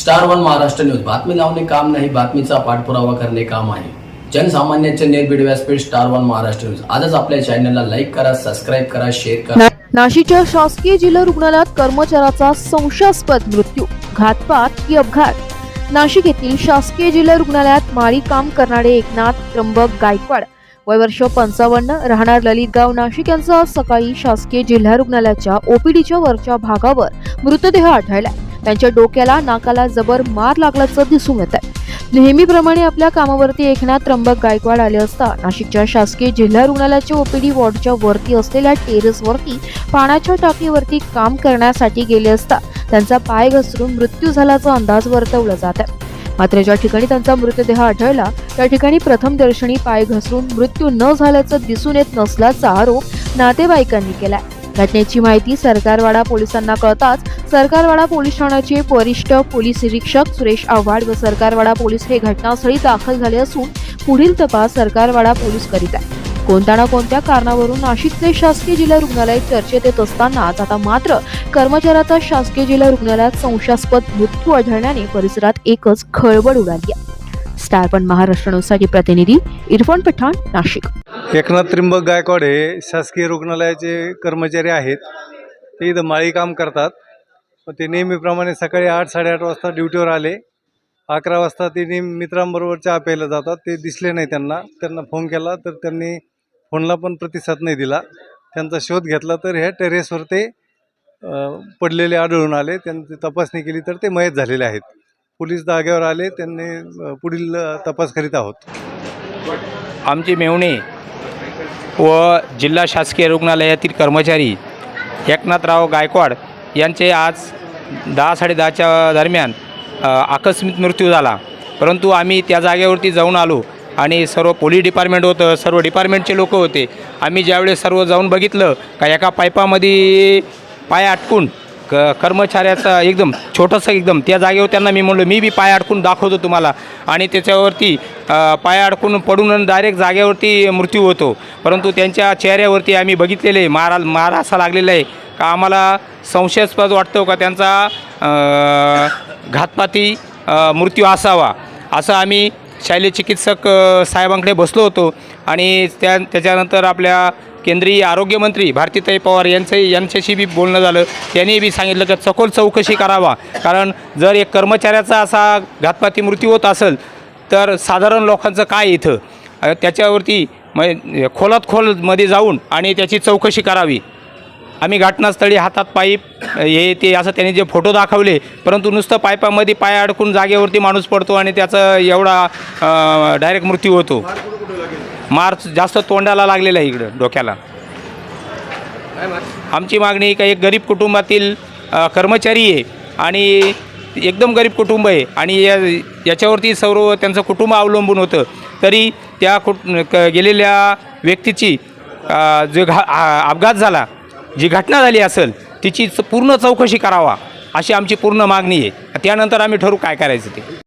Star one Maharashtra news. बातमी लावणे काम नाही बातमीचा पाठपुरावा करणे काम आहे. जनसामान्यांचे निर्भीड व्यासपीठ स्टार वन महाराष्ट्र न्यूज. आजच आपल्या चॅनलला लाईक करा सबस्क्राईब करा शेअर करा. नाशिकच्या शासकीय जिल्हा रुग्णालयात कर्मचाऱ्याचा संशयास्पद मृत्यू घातपात की अपघात? नाशिक येथील शासकीय जिल्हा रुग्णालयात माळी काम करणारे एकनाथ त्र्यंबक गायकवाड वय वर्ष पंचावन्न राहणार ललितगाव नाशिक यांचा आज सकाळी शासकीय जिल्हा रुग्णालयाच्या ओपीडीच्या वरच्या भागावर मृतदेह आढळला त्यांच्या डोक्याला नाकाला जबर मार लागल्याचं दिसून येत आहे नेहमीप्रमाणे आपल्या कामावरती एकनाथ त्र्यंबक गायकवाड आले असता नाशिकच्या शासकीय जिल्हा रुग्णालयाच्या ओपीडी वॉर्डच्या वरती असलेल्या टेरेसवरती पाण्याच्या टाकीवरती काम करण्यासाठी गेले असता त्यांचा पाय घसरून मृत्यू झाल्याचा अंदाज वर्तवला जात आहे. मात्र ज्या ठिकाणी त्यांचा मृतदेह आढळला त्या ठिकाणी प्रथम दर्शनी पाय घसरून मृत्यू न झाल्याचं दिसून येत नसल्याचा आरोप नातेवाईकांनी केलाय. घटनेची माहिती सरकारवाडा पोलिसांना कळताच सरकारवाडा पोलीस ठाण्याचे वरिष्ठ पोलीस निरीक्षक सुरेश आव्हाड व सरकारवाडा पोलीस हे घटनास्थळी दाखल झाले असून पुढील तपास सरकारवाडा पोलीस करीत आहे कोणत्या ना कोणत्या कारणावरून नाशिकचे शासकीय जिल्हा रुग्णालय चर्चेत येत असतानाच आता मात्र कर्मचाऱ्याचा शासकीय जिल्हा रुग्णालयात संशयास्पद मृत्यू आढळल्याने परिसरात एकच खळबळ उडाली आहे. स्टार पण महाराष्ट्र प्रतिनिधी इरफान पठाण नाशिक. एकनाथ त्रिंबक गायकवाड हे शासकीय रुग्णालयाचे कर्मचारी आहेत. ते इथं माळी काम करतात. ते नेहमीप्रमाणे सकाळी आठ साडेआठ वाजता ड्युटीवर आले. अकरा वाजता ते नेहमी मित्रांबरोबर चहा प्यायला जातात. ते दिसले नाही त्यांना. त्यांना फोन केला तर त्यांनी फोनला पण प्रतिसाद नाही दिला. त्यांचा शोध घेतला तर ह्या टेरेसवर ते पडलेले आढळून आले. त्यांची तपासणी केली तर ते मयत झालेले आहेत. पोलीस जागेवर आले त्यांनी पुढील तपास करीत आहोत. आमचे मेवणे व जिल्हा शासकीय रुग्णालयातील कर्मचारी एकनाथराव गायकवाड यांचे आज दहा साडेदहाच्या दरम्यान आकस्मिक मृत्यू झाला. परंतु आम्ही त्या जागेवरती जाऊन आलो आणि सर्व पोलीस डिपार्टमेंट होतं सर्व डिपार्टमेंटचे लोक होते. आम्ही ज्यावेळेस सर्व जाऊन बघितलं का एका पाईपामध्ये पाय अटकून क कर्मचाऱ्याचा एकदम छोटंसं एकदम त्या जागेवर त्यांना मी म्हणलो मी बी पाय अडकून दाखवतो तुम्हाला. आणि त्याच्यावरती पाय अडकून पडून डायरेक्ट जागेवरती मृत्यू होतो. परंतु त्यांच्या चेहऱ्यावरती आम्ही बघितलेले मारा मार असा लागलेला आहे. का आम्हाला संशयास्पद वाटतो का त्यांचा घातपाती मृत्यू असावा? असं आम्ही शालेय चिकित्सक साहेबांकडे बसलो होतो. आणि त्या त्याच्यानंतर आपल्या केंद्रीय आरोग्यमंत्री भारतीताई पवार यांचं यांच्याशी बी बोलणं झालं. त्यांनी बी सांगितलं की सखोल चौकशी करावा. कारण जर एक कर्मचाऱ्याचा असा घातपाती मृत्यू होत असेल तर साधारण लोकांचं काय इथं? त्याच्यावरती म खोलात खोलमध्ये जाऊन आणि त्याची चौकशी करावी. आम्ही घटनास्थळी हातात पाईप हे ते असं त्यांनी जे फोटो दाखवले परंतु नुसतं पाईपामध्ये पाय अडकून जागेवरती माणूस पडतो आणि त्याचं एवढा डायरेक्ट मृत्यू होतो. मार्च जास्त तोंडाला लागलेला आहे इकडं डोक्याला. आमची मागणी का एक गरीब कुटुंबातील कर्मचारी आहे आणि एकदम गरीब कुटुंब आहे आणि या याच्यावरती सर्व त्यांचं कुटुंब अवलंबून होतं. तरी त्या कुट क गेलेल्या व्यक्तीची जे घा अपघात झाला जी घटना झाली असेल तिची च- पूर्ण चौकशी करावा अशी आमची पूर्ण मागणी आहे. त्यानंतर आम्ही ठरवू काय करायचं ते.